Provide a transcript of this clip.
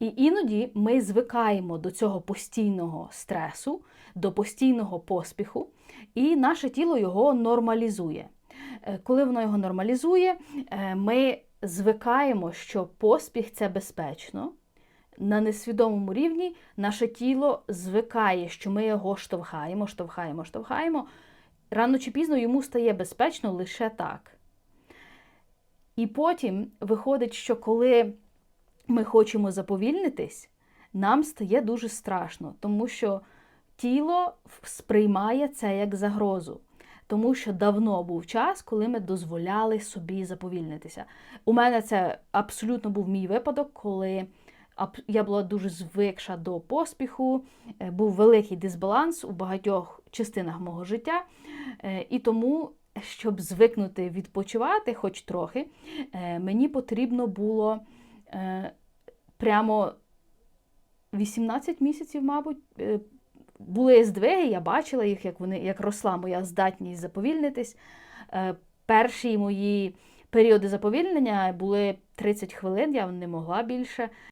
І іноді ми звикаємо до цього постійного стресу, до постійного поспіху, і наше тіло його нормалізує. Е, Коли воно його нормалізує, е, ми звикаємо, що поспіх це безпечно. На несвідомому рівні наше тіло звикає, що ми його штовхаємо, штовхаємо, штовхаємо. Рано чи пізно йому стає безпечно лише так. І потім виходить, що коли ми хочемо заповільнитись, нам стає дуже страшно, тому що тіло сприймає це як загрозу. Тому що давно був час, коли ми дозволяли собі заповільнитися. У мене це абсолютно був мій випадок, коли я була дуже звикша до поспіху, е, був великий дисбаланс у багатьох частинах мого життя. Е, І тому, щоб звикнути відпочивати хоч трохи, е, мені потрібно було прямо 18 місяців, мабуть. е, Були здвиги, я бачила їх, як вони як росла моя здатність заповільнитись. Е, Перші мої періоди заповільнення були 30 хвилин, я не могла більше.